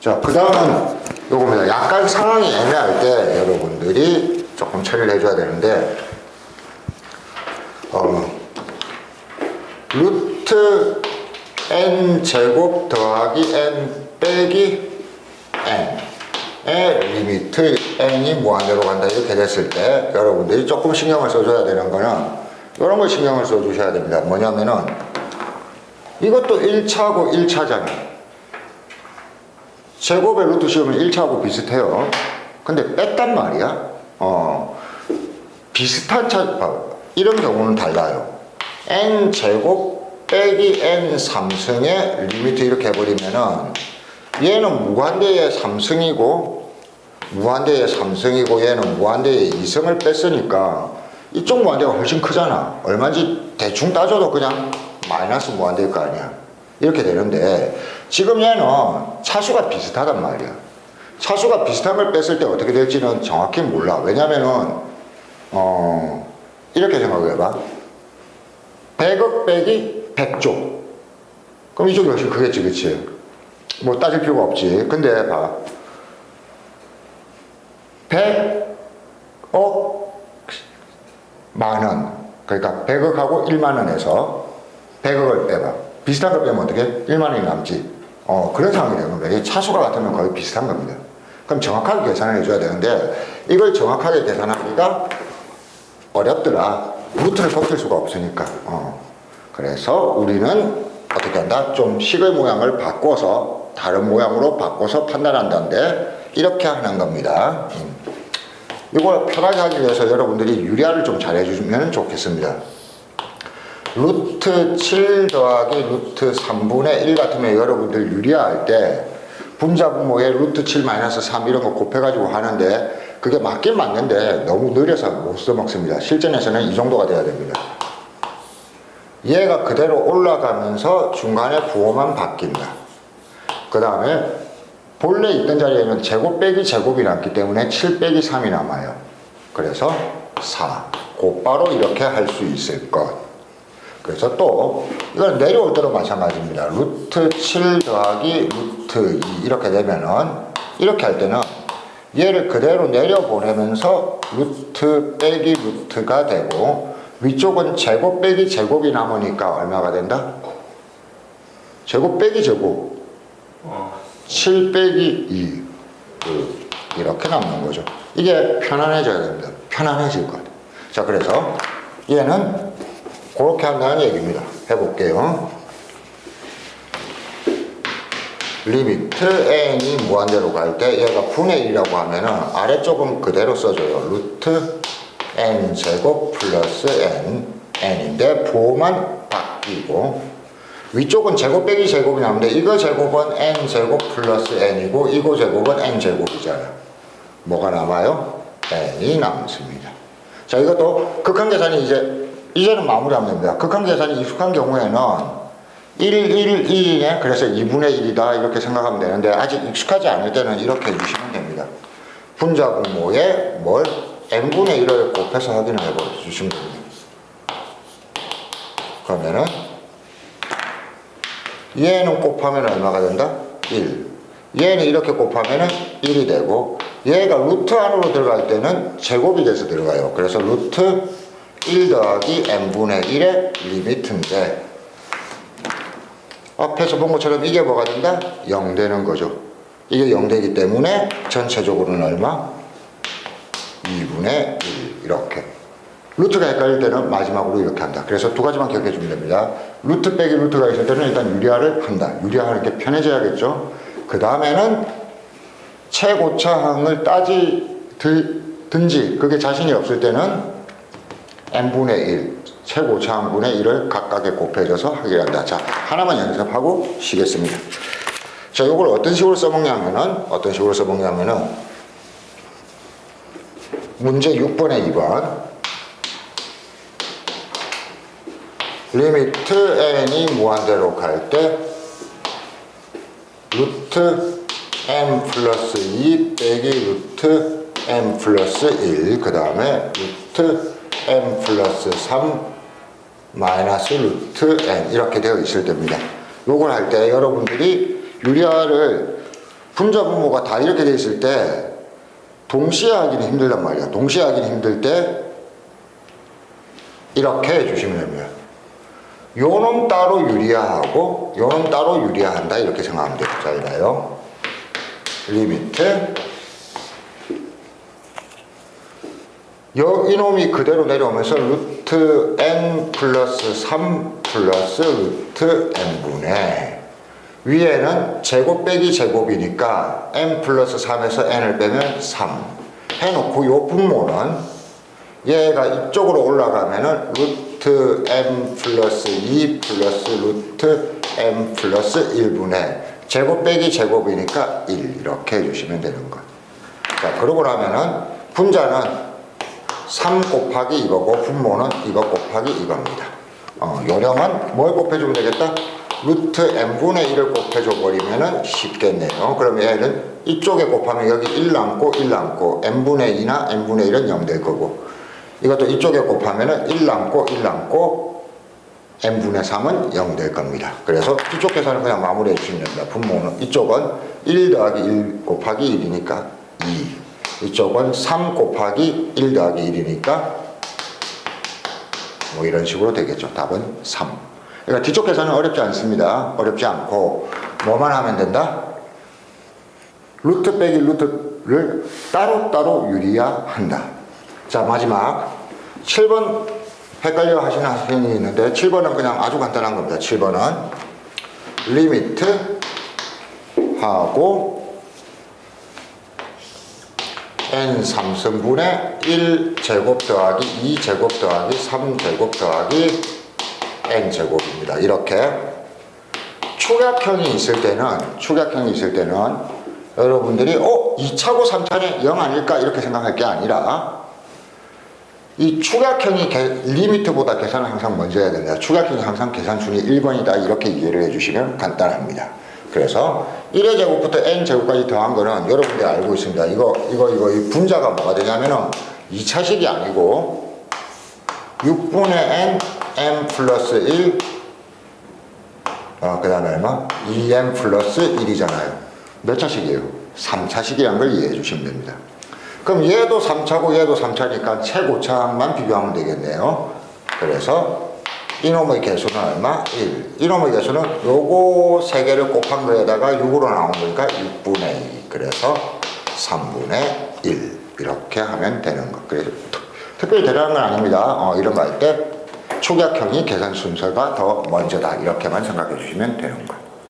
자, 그 다음은 요겁니다. 약간 상황이 애매할 때 여러분들이 조금 처리를 해줘야 되는데, 어, 루트 n 제곱 더하기 n 빼기 n의 리미트 n이 무한대로 간다 이렇게 됐을 때 여러분들이 조금 신경을 써줘야 되는 거는 이런 걸 신경을 써주셔야 됩니다. 뭐냐면은 이것도 1차하고 1차잖아. 제곱의 루트 씌우면 1차하고 비슷해요. 근데 뺐단 말이야. 어, 비슷한 차, 봐봐. 이런 경우는 달라요. n 제곱 빼기 n 3승의 리미트 이렇게 해버리면은 얘는 무한대의 3승이고 무한대의 3승이고 얘는 무한대의 2승을 뺐으니까 이쪽 무한대가 훨씬 크잖아. 얼마인지 대충 따져도 그냥 마이너스 무한대일 거 아니야. 이렇게 되는데 지금 얘는 차수가 비슷하단 말이야. 차수가 비슷한 걸 뺐을 때 어떻게 될지는 정확히 몰라. 왜냐면은 어 이렇게 생각해봐. 100억 빼기 100조. 그럼 이쪽이 훨씬 크겠지, 그치? 뭐 따질 필요가 없지. 근데 봐. 100억 만원. 그러니까 100억하고 1만 원에서 100억을 빼봐. 비슷한 걸 빼면 어떻게? 1만 원이 남지. 어, 그런 상황이 되는 겁니다. 이 차수가 같으면 거의 비슷한 겁니다. 그럼 정확하게 계산을 해줘야 되는데 이걸 정확하게 계산하기가 어렵더라. 루트를 벗길 수가 없으니까. 어. 그래서 우리는 어떻게 한다? 좀 식의 모양을 바꿔서 다른 모양으로 바꿔서 판단한다는데 이렇게 하는 겁니다. 음. 이걸 편하게 하기 위해서 여러분들이 유리화를 좀 잘 해주시면 좋겠습니다. 루트 7 더하기 루트 3분의 1 같으면 여러분들 유리화할 때 분자분모에 루트 7 마이너스 3 이런 거 곱해가지고 하는데 그게 맞긴 맞는데 너무 느려서 못 써먹습니다. 실전에서는 이 정도가 돼야 됩니다. 얘가 그대로 올라가면서 중간에 부호만 바뀐다. 그 다음에 본래 있던 자리에는 제곱 빼기 제곱이 남기 때문에 7 빼기 3이 남아요. 그래서 4. 곧바로 이렇게 할 수 있을 것. 그래서 또 이건 내려올 때도 마찬가지입니다. 루트 7 더하기 루트 2 이렇게 되면은 이렇게 할 때는 얘를 그대로 내려보내면서 루트 빼기 루트가 되고 위쪽은 제곱 빼기 제곱이 남으니까 얼마가 된다? 제곱 빼기 제곱 7 빼기 2 그, 이렇게 남는 거죠. 이게 편안해져야 됩니다. 편안해질 것 같아요. 자 그래서 얘는 그렇게 한다는 얘기입니다. 해볼게요. 리미트 n이 무한대로 갈 때 얘가 분의 1이라고 하면은 아래쪽은 그대로 써줘요. 루트 n 제곱 플러스 n n인데 부호만 바뀌고 위쪽은 제곱 빼기 제곱이 나오는데 이거 제곱은 n 제곱 플러스 n이고 이거 제곱은 n 제곱이잖아. 뭐가 남아요? n이 남습니다. 자 이것도 극한 계산이 이제 이제는 마무리하면 됩니다. 극한 계산이 익숙한 경우에는 1, 1, 1이네. 그래서 2분의 1이다. 이렇게 생각하면 되는데, 아직 익숙하지 않을 때는 이렇게 해주시면 됩니다. 분자 분모에 뭘? n분의 1을 곱해서 확인을 해보 주시면 됩니다. 그러면은, 얘는 곱하면 얼마가 된다? 1. 얘는 이렇게 곱하면은 1이 되고, 얘가 루트 안으로 들어갈 때는 제곱이 돼서 들어가요. 그래서 루트 1 더하기 n분의 1의 리미트인데, 앞에서 본 것처럼 이게 뭐가 된다? 0 되는 거죠. 이게 0 되기 때문에 전체적으로는 얼마? 2분의 1 이렇게. 루트가 헷갈릴 때는 마지막으로 이렇게 한다. 그래서 두 가지만 기억해 주면 됩니다. 루트 빼기 루트가 있을 때는 일단 유리화를 한다. 유리화하는 게 편해져야겠죠. 그 다음에는 최고차항을 따지든지 그게 자신이 없을 때는 n분의 1 최고차항분의 1을 각각에 곱해줘서 확인한다. 자, 하나만 연습하고 쉬겠습니다. 자, 이걸 어떤 식으로 써먹냐면은, 어떤 식으로 써먹냐면은, 문제 6번에 2번. 리미트 n이 무한대로 갈 때, 루트 m 플러스 2 빼기 루트 m 플러스 1, 그 다음에 루트 m 플러스 3 마이너스 루트 n 이렇게 되어 있을 때입니다. 요걸 할 때 여러분들이 유리화를 분자 분모가 다 이렇게 돼 있을 때 동시에 하기는 힘들단 말이야. 동시에 하기는 힘들 때 이렇게 해주시면 됩니다. 요놈 따로 유리화하고 요놈 따로 유리화한다 이렇게 생각하면 돼요. 자, 이봐요. 리미트 요 이놈이 그대로 내려오면서 루트 n 플러스 3 플러스 루트 n분의 위에는 제곱 빼기 제곱이니까 n 플러스 3에서 n을 빼면 3 해놓고 요 분모는 얘가 이쪽으로 올라가면은 루트 m 플러스 2 플러스 루트 m 플러스 1분의 제곱 빼기 제곱이니까 1 이렇게 해주시면 되는 거. 자 그러고 나면은 분자는 3 곱하기 이거고 분모는 이거 곱하기 이겁니다. 어, 요령은 뭘 곱해주면 되겠다? 루트 n분의 1을 곱해줘 버리면은 쉽겠네요. 그럼 얘는 이쪽에 곱하면 여기 1 남고 1 남고 n분의 2나 n분의 1은 0 될 거고 이것도 이쪽에 곱하면은 1 남고 1 남고 n분의 3은 0 될 겁니다. 그래서 이쪽 계산은 그냥 마무리해 주시면 됩니다. 분모는 이쪽은 1 더하기 1 곱하기 1이니까 2 이쪽은 3 곱하기 1 더하기 1이니까 뭐 이런 식으로 되겠죠. 답은 3. 그러니까 뒤쪽 계산은 어렵지 않습니다. 어렵지 않고 뭐만 하면 된다? 루트 빼기 루트를 따로따로 유리화한다. 자 마지막 7번 헷갈려 하시는 학생이 있는데 7번은 그냥 아주 간단한 겁니다. 7번은 리미트 하고 n 3승분의 1제곱 더하기 2제곱 더하기 3제곱 더하기 n제곱입니다. 이렇게 축약형이 있을 때는 축약형이 있을 때는 여러분들이 어? 2차고 3차는 0 아닐까 이렇게 생각할 게 아니라 이 축약형이 개- 리미트보다 계산을 항상 먼저 해야 된다. 축약형이 항상 계산순위 1번이다 이렇게 이해를 해주시면 간단합니다. 그래서 1의 제곱부터 n 제곱까지 더한 거는 여러분들이 알고 있습니다. 이거 이거 이거 이 분자가 뭐가 되냐면은 2차식이 아니고 6분의 n m 플러스 1 어, 그 다음에 얼마? 2m 플러스 1이잖아요. 몇 차식이에요? 3차식이라는 걸 이해해 주시면 됩니다. 그럼 얘도 3차고 얘도 3차니까 최고차만 비교하면 되겠네요. 그래서 이놈의 개수는 얼마? 1. 이놈의 개수는 요거 세 개를 곱한 거에다가 6으로 나온 거니까 6분의 2. 그래서 3분의 1. 이렇게 하면 되는 거. 그래서 특- 특별히 대단한 건 아닙니다. 어, 이런 거 할 때 축약형이 계산 순서가 더 먼저다. 이렇게만 생각해 주시면 되는 거.